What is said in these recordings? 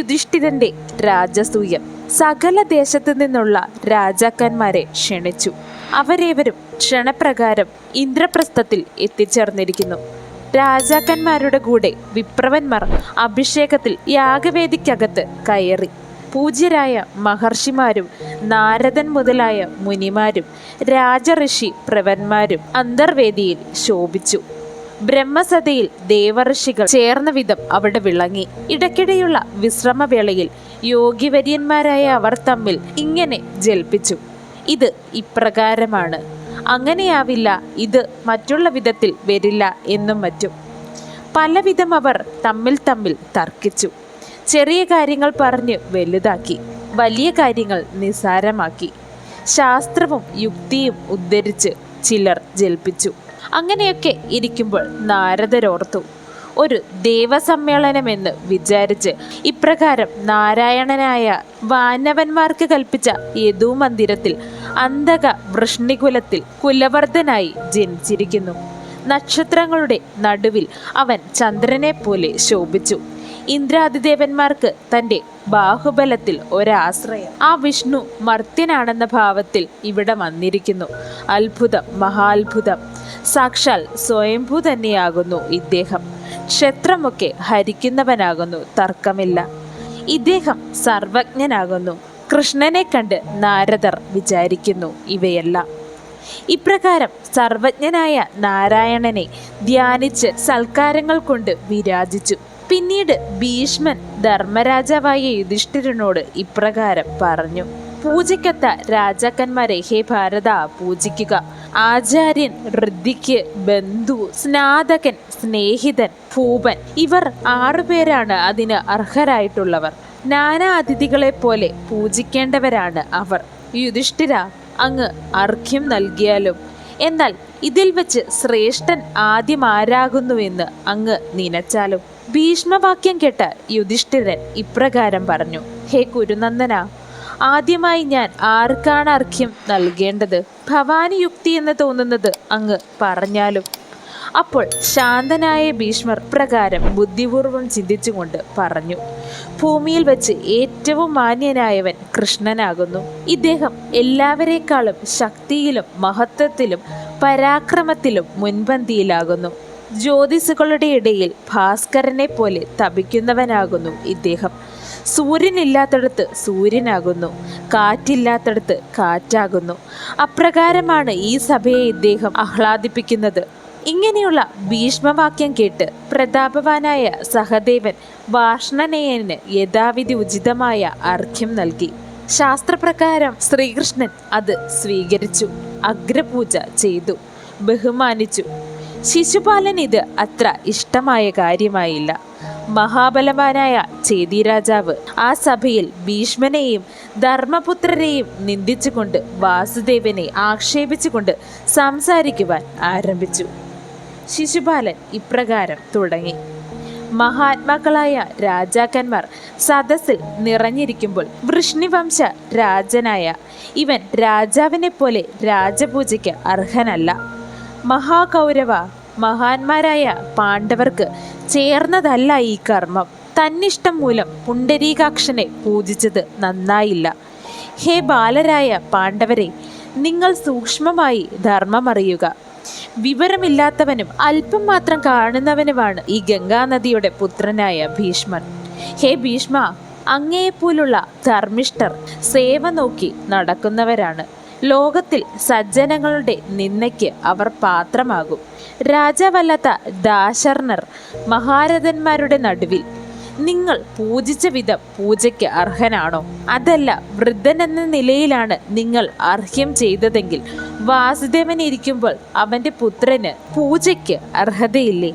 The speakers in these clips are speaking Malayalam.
യുധിഷ്ഠിരന്റെ രാജസൂയം. സകല ദേശത്തു നിന്നുള്ള രാജാക്കന്മാരെ ക്ഷണിച്ചു. അവരേവരും ക്ഷണപ്രകാരം ഇന്ദ്രപ്രസ്ഥത്തിൽ എത്തിച്ചേർന്നിരിക്കുന്നു. രാജാക്കന്മാരുടെ കൂടെ വിപ്രവന്മാർ അഭിഷേകത്തിൽ യാഗവേദിക്കകത്ത് കയറി. പൂജ്യരായ മഹർഷിമാരും നാരദൻ മുതലായ മുനിമാരും രാജഋഷി പ്രവന്മാരും അന്തർവേദിയിൽ ശോഭിച്ചു. ബ്രഹ്മസതയിൽ ദേവർഷികൾ ചേർന്ന വിധം അവിടെ വിളങ്ങി. ഇടയ്ക്കിടെയുള്ള വിശ്രമവേളയിൽ യോഗിവര്യന്മാരായ അവർ തമ്മിൽ ഇങ്ങനെ ജൽപ്പിച്ചു. ഇത് ഇപ്രകാരമാണ്. അങ്ങനെയാവില്ല ഇത് മറ്റുള്ള വിധത്തിൽ വരില്ല എന്നും മറ്റും. പലവിധം അവർ തമ്മിൽ തമ്മിൽ തർക്കിച്ചു. ചെറിയ കാര്യങ്ങൾ പറഞ്ഞ് വലുതാക്കി. വലിയ കാര്യങ്ങൾ നിസാരമാക്കി ശാസ്ത്രവും യുക്തിയും ഉദ്ധരിച്ച് ചിലർ ജൽപ്പിച്ചു. അങ്ങനെയൊക്കെ ഇരിക്കുമ്പോൾ നാരദരോർത്തു ഒരു ദേവസമ്മേളനമെന്ന് വിചാരിച്ച് ഇപ്രകാരം നാരായണനായ വാനവന്മാർക്ക് കൽപ്പിച്ച യദുമന്ദിരത്തിൽ അന്തക വൃഷ്ണികുലത്തിൽ കുലവർദ്ധനായി ജനിച്ചിരിക്കുന്നു. നക്ഷത്രങ്ങളുടെ നടുവിൽ അവൻ ചന്ദ്രനെ പോലെ ശോഭിച്ചു. ഇന്ദ്രാതിദേവന്മാർക്ക് തന്റെ ബാഹുബലത്തിൽ ഒരാശ്രയം. ആ വിഷ്ണു മർത്യനാണെന്ന ഭാവത്തിൽ ഇവിടെ വന്നിരിക്കുന്നു. അത്ഭുതം മഹാത്ഭുതം. സാക്ഷാൽ സ്വയംഭൂ തന്നെയാകുന്നു ഇദ്ദേഹം. ക്ഷത്രമൊക്കെ ഹരിക്കുന്നവനാകുന്നു തർക്കമില്ല. ഇദ്ദേഹം സർവജ്ഞനാകുന്നു. കൃഷ്ണനെ കണ്ട് നാരദർ വിചാരിക്കുന്നു ഇവയെല്ലാം. ഇപ്രകാരം സർവജ്ഞനായ നാരായണനെ ധ്യാനിച്ച് സൽക്കാരങ്ങൾ കൊണ്ട് വിരാജിച്ചു. പിന്നീട് ഭീഷ്മൻ ധർമ്മരാജാവായ യുധിഷ്ഠിരനോട് ഇപ്രകാരം പറഞ്ഞു. പൂജയ്ക്കത്ത രാജാക്കന്മാരെ ഹേ ഭാരത പൂജിക്കുക. ആചാര്യൻ ഋദ്ധിക്ക് ബന്ധു സ്നാതകൻ സ്നേഹിതൻ ഭൂപൻ. ഇവർ ആറുപേരാണ് അതിന് അർഹരായിട്ടുള്ളവർ. നാനാ അതിഥികളെ പോലെ പൂജിക്കേണ്ടവരാണ് അവർ. യുധിഷ്ഠിര അങ്ങ് അർഘ്യം നൽകിയാലും. എന്നാൽ ഇതിൽ വെച്ച് ശ്രേഷ്ഠൻ ആദ്യം ആരാകുന്നുവെന്ന് അങ്ങ് നിനച്ചാലും. ഭീഷ്മവാക്യം കേട്ട യുധിഷ്ഠിരൻ ഇപ്രകാരം പറഞ്ഞു ഹേ കുരുനന്ദന ആദ്യമായി ഞാൻ ആർക്കാണ് അർഘ്യം നൽകേണ്ടത്? ഭവാനി യുക്തി എന്ന് തോന്നുന്നത് അങ്ങ് പറഞ്ഞാലും. അപ്പോൾ ശാന്തനായ ഭീഷ്മർ പ്രകാരം ബുദ്ധിപൂർവം ചിന്തിച്ചുകൊണ്ട് പറഞ്ഞു ഭൂമിയിൽ വെച്ച് ഏറ്റവും മാന്യനായവൻ കൃഷ്ണനാകുന്നു. ഇദ്ദേഹം എല്ലാവരെക്കാളും ശക്തിയിലും മഹത്വത്തിലും പരാക്രമത്തിലും മുൻപന്തിയിലാകുന്നു. ജ്യോതിസുകളുടെ ഇടയിൽ ഭാസ്കരനെ പോലെ തപിക്കുന്നവനാകുന്നു ഇദ്ദേഹം. സൂര്യനില്ലാത്തടത്ത് സൂര്യനാകുന്നു കാറ്റില്ലാത്തടത്ത് കാറ്റാകുന്നു. അപ്രകാരമാണ് ഈ സഭയെ ഇദ്ദേഹം ആഹ്ലാദിപ്പിക്കുന്നത്. ഇങ്ങനെയുള്ള ഭീഷ്മവാക്യം കേട്ട് പ്രതാപവാനായ സഹദേവൻ വാർഷ്ണനേയന് യഥാവിധി ഉചിതമായ അർഘ്യം നൽകി. ശാസ്ത്രപ്രകാരം ശ്രീകൃഷ്ണൻ അത് സ്വീകരിച്ചു അഗ്രപൂജ ചെയ്തു ബഹുമാനിച്ചു. ശിശുപാലൻ ഇത് അത്ര ഇഷ്ടമായ കാര്യമായില്ല. മഹാബലവാനായ ചേതി രാജാവ്. ആ സഭയിൽ ഭീഷ്മനെയും ധർമ്മപുത്രരെയും നിന്ദിച്ചുകൊണ്ട് വാസുദേവനെ ആക്ഷേപിച്ചുകൊണ്ട് സംസാരിക്കുവാൻ ആരംഭിച്ചു. ശിശുപാലൻ ഇപ്രകാരം തുടങ്ങി. മഹാത്മാക്കളായ രാജാക്കന്മാർ സദസ്സിൽ നിറഞ്ഞിരിക്കുമ്പോൾ വൃഷ്ണിവംശ രാജനായ ഇവൻ രാജാവിനെ പോലെ രാജപൂജയ്ക്ക് അർഹനല്ല. മഹാകൗരവ മഹാന്മാരായ പാണ്ഡവർക്ക് ചേർന്നതല്ല ഈ കർമ്മം. തന്നിഷ്ടം മൂലം പുണ്ടരീകാക്ഷനെ പൂജിച്ചത് നന്നായില്ല. ഹേ ബാലരായ പാണ്ഡവരെ നിങ്ങൾ സൂക്ഷ്മമായി ധർമ്മമറിയുക വിവരമില്ലാത്തവനും അല്പം മാത്രം കാണുന്നവനുമാണ് ഈ ഗംഗാനദിയുടെ പുത്രനായ ഭീഷ്മൻ. ഹേ ഭീഷ്മ അങ്ങയെപ്പോലുള്ള ധർമ്മിഷ്ഠർ സേവ നോക്കി നടക്കുന്നവരാണ്. ലോകത്തിൽ സജ്ജനങ്ങളുടെ നിന്ദയ്ക്ക് അവർ പാത്രമാകും. രാജാവല്ലാത്ത ദാശർണർ മഹാരഥന്മാരുടെ നടുവിൽ. നിങ്ങൾ പൂജിച്ച വിധം പൂജയ്ക്ക് അർഹനാണോ? അതല്ല വൃദ്ധൻ എന്ന നിലയിലാണ് നിങ്ങൾ അർഹ്യം ചെയ്തതെങ്കിൽ. വാസുദേവൻ ഇരിക്കുമ്പോൾ അവന്റെ പുത്രന് പൂജയ്ക്ക് അർഹതയില്ലേ?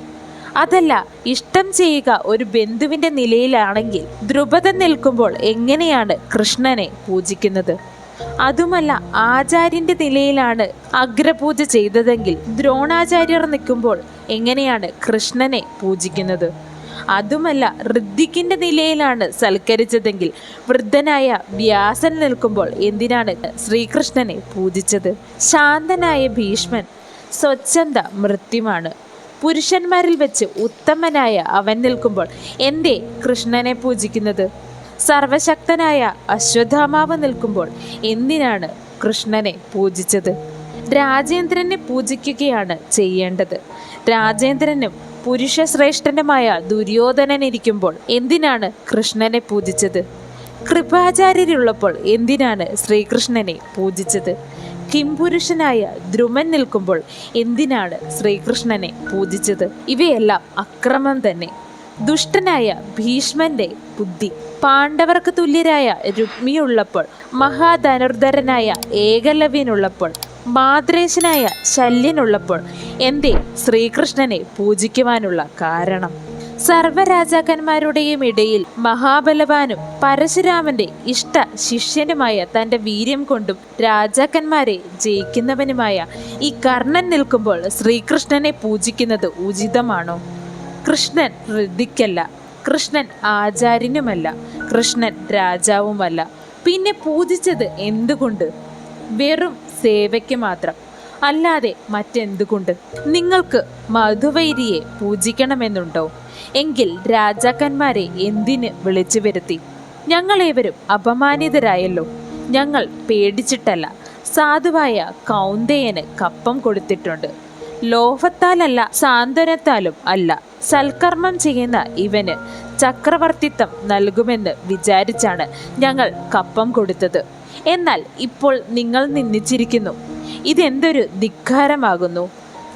അതല്ല ഇഷ്ടം ചെയ്യുക ഒരു ബന്ധുവിന്റെ നിലയിലാണെങ്കിൽ ദ്രുപദൻ നിൽക്കുമ്പോൾ എങ്ങനെയാണ് കൃഷ്ണനെ പൂജിക്കുന്നത്? അതുമല്ല ആചാര്യന്റെ നിലയിലാണ് അഗ്രപൂജ ചെയ്തതെങ്കിൽ ദ്രോണാചാര്യർ നിൽക്കുമ്പോൾ എങ്ങനെയാണ് കൃഷ്ണനെ പൂജിക്കുന്നത്? അതുമല്ല ഋദ്ധിക്കിന്റെ നിലയിലാണ് സൽക്കരിച്ചതെങ്കിൽ വൃദ്ധനായ വ്യാസൻ നിൽക്കുമ്പോൾ എന്തിനാണ് ശ്രീകൃഷ്ണനെ പൂജിച്ചത്? ശാന്തനായ ഭീഷ്മൻ സ്വച്ഛന്ത മൃത്യുമാണ്. പുരുഷന്മാരിൽ വെച്ച് ഉത്തമനായ അവൻ നിൽക്കുമ്പോൾ എന്തേ കൃഷ്ണനെ പൂജിക്കുന്നത്? സർവശക്തനായ അശ്വത്ഥാമാവ് നിൽക്കുമ്പോൾ എന്തിനാണ് കൃഷ്ണനെ പൂജിച്ചത്? രാജേന്ദ്രനെ പൂജിക്കുകയാണ് ചെയ്യേണ്ടത്. രാജേന്ദ്രനും പുരുഷശ്രേഷ്ഠനുമായ ദുര്യോധനൻ ഇരിക്കുമ്പോൾ എന്തിനാണ് കൃഷ്ണനെ പൂജിച്ചത്? കൃപാചാര്യരുള്ളപ്പോൾ എന്തിനാണ് ശ്രീകൃഷ്ണനെ പൂജിച്ചത്? കിംപുരുഷനായ ധ്രുമൻ നിൽക്കുമ്പോൾ എന്തിനാണ് ശ്രീകൃഷ്ണനെ പൂജിച്ചത്? ഇവയെല്ലാം അക്രമം തന്നെ. ദുഷ്ടനായ ഭീഷ്മന്റെ ബുദ്ധി. പാണ്ഡവർക്ക് തുല്യരായ രുക്മിയുള്ളപ്പോൾ മഹാധനുർധരനായ ഏകലവ്യനുള്ളപ്പോൾ മാദ്രേശനായ ശല്യനുള്ളപ്പോൾ എന്തേ ശ്രീകൃഷ്ണനെ പൂജിക്കുവാനുള്ള കാരണം? സർവരാജാക്കന്മാരുടെയും ഇടയിൽ മഹാബലവാനും പരശുരാമന്റെ ഇഷ്ട ശിഷ്യനുമായ തന്റെ വീര്യം കൊണ്ടും രാജാക്കന്മാരെ ജയിക്കുന്നവനുമായ ഈ കർണൻ നിൽക്കുമ്പോൾ ശ്രീകൃഷ്ണനെ പൂജിക്കുന്നത് ഉചിതമാണോ? കൃഷ്ണൻ ഋതിക്കല്ല കൃഷ്ണൻ ആചാര്യനുമല്ല. കൃഷ്ണൻ രാജാവുമല്ല പിന്നെ പൂജിച്ചത് എന്തുകൊണ്ട്? വെറും സേവയ്ക്ക് മാത്രം. അല്ലാതെ മറ്റെന്തുകൊണ്ട്? നിങ്ങൾക്ക് മധുവൈരിയെ പൂജിക്കണമെന്നുണ്ടോ? എങ്കിൽ രാജാക്കന്മാരെ എന്തിന് വിളിച്ചു വരുത്തി? ഞങ്ങളേവരും അപമാനിതരായല്ലോ. ഞങ്ങൾ പേടിച്ചിട്ടല്ല. സാധുവായ കൗന്ദയന് കപ്പം കൊടുത്തിട്ടുണ്ട്. ലോഭത്താലല്ല സാന്ത്വനത്താലും അല്ല സൽക്കർമ്മം ചെയ്യുന്ന ഇവന് ചക്രവർത്തിത്വം നൽകുമെന്ന് വിചാരിച്ചാണ് ഞങ്ങൾ കപ്പം കൊടുത്തത്. എന്നാൽ ഇപ്പോൾ നിങ്ങൾ നിന്ദിച്ചിരിക്കുന്നു. ഇതെന്തൊരു ധിക്കാരമാകുന്നു?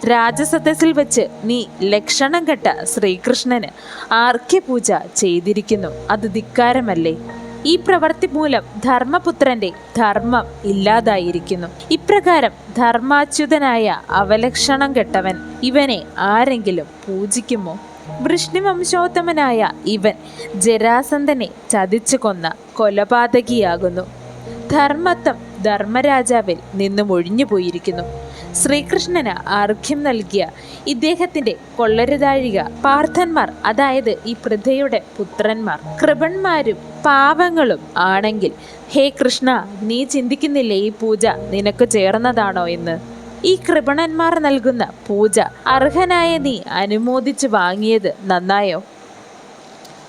രാജസദസ്സിൽ വെച്ച് നീ ലക്ഷണം കെട്ട ശ്രീകൃഷ്ണന് ആർക്യപൂജ ചെയ്തിരിക്കുന്നു. അത് ധിക്കാരമല്ലേ? ഈ പ്രവൃത്തി മൂലം ധർമ്മപുത്രന്റെ ധർമ്മം ഇല്ലാതായിരിക്കുന്നു. ഇപ്രകാരം ധർമാച്യുതനായ അവലക്ഷണം കെട്ടവൻ ഇവനെ ആരെങ്കിലും പൂജിക്കുമോ? വൃഷ്ണിവംശോത്തമനായ ഇവൻ ജരാസന്ധനെ ചതിച്ചു കൊന്ന കൊലപാതകിയാകുന്നു. ധർമ്മത്വം ധർമ്മരാജാവിൽ നിന്നും ഒഴിഞ്ഞു പോയിരിക്കുന്നു. ശ്രീകൃഷ്ണന് അർഘ്യം നൽകിയ ഇദ്ദേഹത്തിന്റെ കൊള്ളരുതാഴിക പാർത്ഥന്മാർ അതായത് ഈ പൃഥയുടെ പുത്രന്മാർ കൃപന്മാരും പാവങ്ങളും ആണെങ്കിൽ ഹേ കൃഷ്ണ നീ ചിന്തിക്കുന്നില്ലേ ഈ പൂജ നിനക്ക് ചേർന്നതാണോ എന്ന്? ഈ കൃപണന്മാർ നൽകുന്ന പൂജ അർഹനായ നീ അനുമോദിച്ച് വാങ്ങിയത് നന്നായോ?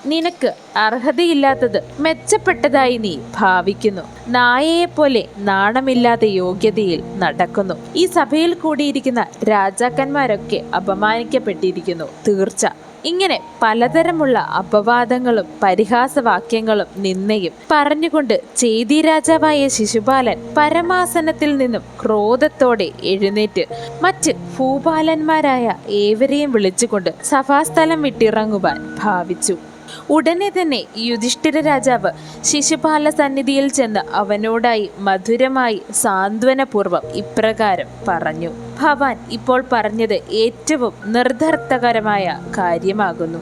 നിനക്ക് അർഹതയില്ലാത്തത് മെച്ചപ്പെട്ടതായി നീ ഭാവിക്കുന്നു. നായയെ പോലെ നാണമില്ലാത്ത യോഗ്യതയിൽ നടക്കുന്നു. ഈ സഭയിൽ കൂടിയിരിക്കുന്ന രാജാക്കന്മാരൊക്കെ അപമാനിക്കപ്പെട്ടിരിക്കുന്നു. തീർച്ച. ഇങ്ങനെ പലതരമുള്ള അപവാദങ്ങളും പരിഹാസവാക്യങ്ങളും നിന്നയും പറഞ്ഞുകൊണ്ട് ചേതി രാജാവായ ശിശുപാലൻ പരമാസനത്തിൽ നിന്നും ക്രോധത്തോടെ എഴുന്നേറ്റ് മറ്റ് ഭൂപാലന്മാരായ ഏവരെയും വിളിച്ചുകൊണ്ട് സഭാസ്ഥലം വിട്ടിറങ്ങുവാൻ ഭാവിച്ചു. ഉടനെ തന്നെ യുധിഷ്ഠിര രാജാവ് ശിശുപാല സന്നിധിയിൽ ചെന്ന് അവനോടായി മധുരമായി സാന്ത്വനപൂർവം ഇപ്രകാരം പറഞ്ഞു. ഭവാൻ ഇപ്പോൾ പറഞ്ഞത് ഏറ്റവും നിർദ്ധർത്ഥകരമായ കാര്യമാകുന്നു.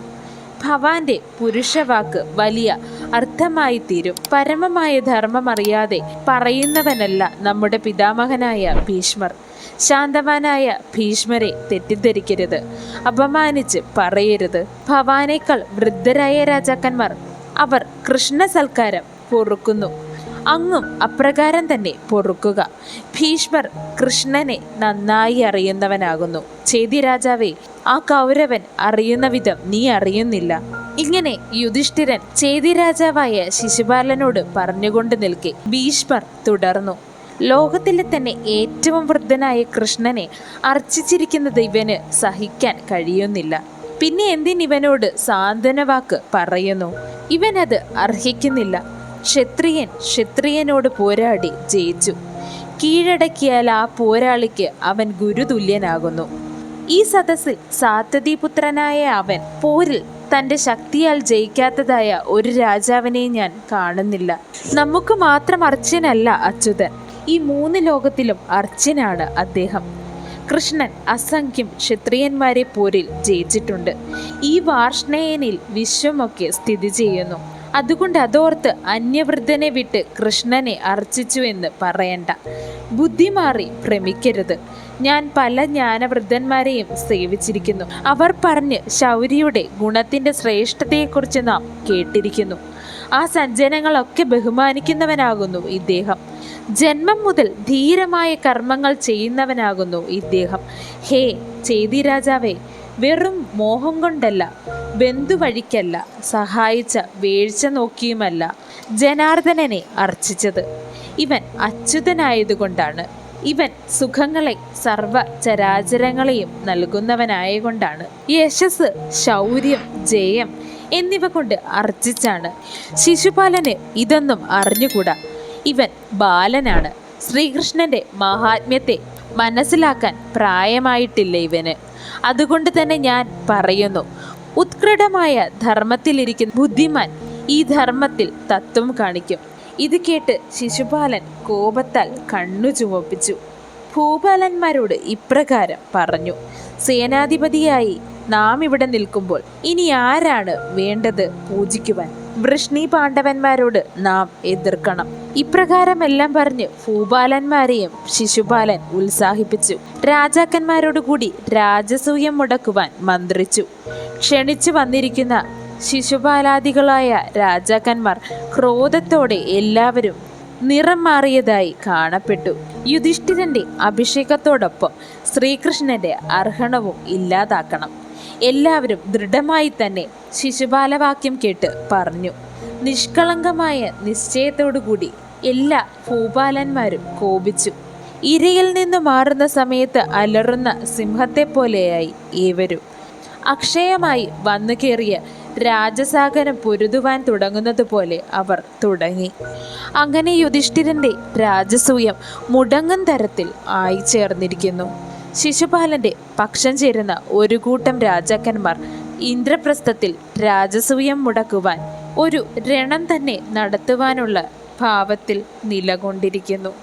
ഭവാന്റെ പുരുഷവാക്ക് വലിയ അർത്ഥമായി തീരും പരമമായ ധർമ്മം അറിയാതെ പറയുന്നവനല്ല നമ്മുടെ പിതാമഹനായ ഭീഷ്മർ. ശാന്തവാനായ ഭീഷ്മരെ തെറ്റിദ്ധരിക്കരുത്. അപമാനിച്ച് പറയരുത്. ഭവാനേക്കാൾ വൃദ്ധരായ രാജാക്കന്മാർ അവർ കൃഷ്ണ സൽക്കാരം പൊറുക്കുന്നു. അങ്ങും അപ്രകാരം തന്നെ പൊറുക്കുക. ഭീഷ്മർ കൃഷ്ണനെ നന്നായി അറിയുന്നവനാകുന്നു. ചേതി രാജാവേ ആ കൗരവൻ അറിയുന്ന വിധം നീ അറിയുന്നില്ല. ഇങ്ങനെ യുധിഷ്ഠിരൻ ചേതി രാജാവായ ശിശുപാലനോട് പറഞ്ഞുകൊണ്ട് നിൽക്കെ ഭീഷ്മർ തുടർന്നു. ലോകത്തിലെ തന്നെ ഏറ്റവും വൃദ്ധനായ കൃഷ്ണനെ അർച്ചിച്ചിരിക്കുന്നത് ഇവന് സഹിക്കാൻ കഴിയുന്നില്ല. പിന്നെ എന്തിനിവനോട് സാന്ത്വനവാക്ക് പറയുന്നു? ഇവനത് അർഹിക്കുന്നില്ല. ക്ഷത്രിയൻ ക്ഷത്രിയനോട് പോരാടി ജയിച്ചു. കീഴടക്കിയാൽ ആ പോരാളിക്ക് അവൻ ഗുരുതുല്യനാകുന്നു. ഈ സദസ്സിൽ സാത്യതിപുത്രനായ അവൻ പോരിൽ തന്റെ ശക്തിയാൽ ജയിക്കാത്തതായ ഒരു രാജാവിനെ ഞാൻ കാണുന്നില്ല. നമുക്ക് മാത്രം അർച്ചനല്ല അച്യുതൻ. ഈ മൂന്ന് ലോകത്തിലും അർജുനാണ് അദ്ദേഹം. കൃഷ്ണൻ അസംഖ്യം ക്ഷത്രിയന്മാരെ പോരിൽ ജയിച്ചിട്ടുണ്ട്. ഈ വാർഷ്ണേയനിൽ വിശ്വമൊക്കെ സ്ഥിതി ചെയ്യുന്നു. അതുകൊണ്ട് അതോർത്ത് അന്യവൃദ്ധനെ വിട്ട് കൃഷ്ണനെ അർച്ചിച്ചു എന്ന് പറയണ്ട. ബുദ്ധി മാറി ഭ്രമിക്കരുത്. ഞാൻ പല ജ്ഞാനവൃദ്ധന്മാരെയും സേവിച്ചിരിക്കുന്നു. അവർ പറഞ്ഞ് ശൗര്യയുടെ ഗുണത്തിന്റെ ശ്രേഷ്ഠതയെക്കുറിച്ച് നാം കേട്ടിരിക്കുന്നു. ആ സജ്ജനങ്ങളൊക്കെ ബഹുമാനിക്കുന്നവനാകുന്നു ഇദ്ദേഹം. ജന്മം മുതൽ ധീരമായ കർമ്മങ്ങൾ ചെയ്യുന്നവനാകുന്നു ഇദ്ദേഹം. ഹേ ചേതി രാജാവേ വെറും മോഹം കൊണ്ടല്ല ബന്ധുവഴിക്കല്ല സഹായിച്ച വീഴ്ച നോക്കിയുമല്ല ജനാർദ്ദനനെ അർച്ചിച്ചത്. ഇവൻ അച്യുതനായതുകൊണ്ടാണ്. ഇവൻ സുഖങ്ങളെ സർവ ചരാചരങ്ങളെയും നൽകുന്നവനായകൊണ്ടാണ് യശസ് ശൗര്യം ജയം എന്നിവ കൊണ്ട് അർജിച്ചാണ്. ശിശുപാലന് ഇതൊന്നും അറിഞ്ഞുകൂടാ. ഇവൻ ബാലനാണ്. ശ്രീകൃഷ്ണന്റെ മഹാത്മ്യത്തെ മനസ്സിലാക്കാൻ പ്രായമായിട്ടില്ല ഇവന്? അതുകൊണ്ട് തന്നെ ഞാൻ പറയുന്നു ഉത്കൃടമായ ധർമ്മത്തിലിരിക്കുന്ന ബുദ്ധിമാൻ ഈ ധർമ്മത്തിൽ തത്വം കാണിക്കും. ഇത് കേട്ട് ശിശുപാലൻ കോപത്താൽ കണ്ണു ചുമപ്പിച്ചു. ഭൂപാലന്മാരോട് ഇപ്രകാരം പറഞ്ഞു സേനാധിപതിയായി നാം ഇവിടെ നിൽക്കുമ്പോൾ ഇനി ആരാണ് വേണ്ടത് പൂജിക്കുവാൻ? വൃഷ്ണി പാണ്ഡവന്മാരോട് നാം എതിർക്കണം. ഇപ്രകാരമെല്ലാം പറഞ്ഞ് ഭൂപാലന്മാരെയും ശിശുപാലൻ ഉത്സാഹിപ്പിച്ചു. രാജാക്കന്മാരോടുകൂടി രാജസൂയം മുടക്കുവാൻ മന്ത്രിച്ചു. ക്ഷണിച്ചു വന്നിരിക്കുന്ന ശിശുപാലാദികളായ രാജാക്കന്മാർ ക്രോധത്തോടെ എല്ലാവരും നിറം മാറിയതായി കാണപ്പെട്ടു. യുധിഷ്ഠിരന്റെ അഭിഷേകത്തോടൊപ്പം ശ്രീകൃഷ്ണന്റെ അർഹണവും ഇല്ലാതാക്കണം. എല്ലാവരും ദൃഢമായി തന്നെ ശിശുപാലവാക്യം കേട്ട് പറഞ്ഞു. നിഷ്കളങ്കമായ നിശ്ചയത്തോടുകൂടി എല്ലാ ഭൂപാലന്മാരും കോപിച്ചു. ഇരയിൽ നിന്ന് മാറുന്ന സമയത്ത് അലറുന്ന സിംഹത്തെ പോലെയായി ഏവരും. അക്ഷയമായി വന്നു കയറിയ രാജസാഗരം പൊരുതുവാൻ തുടങ്ങുന്നത് പോലെ അവർ തുടങ്ങി. അങ്ങനെ യുധിഷ്ഠിരന്റെ രാജസൂയം മുടങ്ങും തരത്തിൽ ആയി ചേർന്നിരിക്കുന്നു. ശിശുപാലന്റെ പക്ഷം ചേരുന്ന ഒരു കൂട്ടം രാജാക്കന്മാർ ഇന്ദ്രപ്രസ്ഥത്തിൽ രാജസൂയം മുടക്കുവാൻ ഒരു രണം തന്നെ നടത്തുവാനുള്ള ഭാവത്തിൽ നിലകൊണ്ടിരിക്കുന്നു.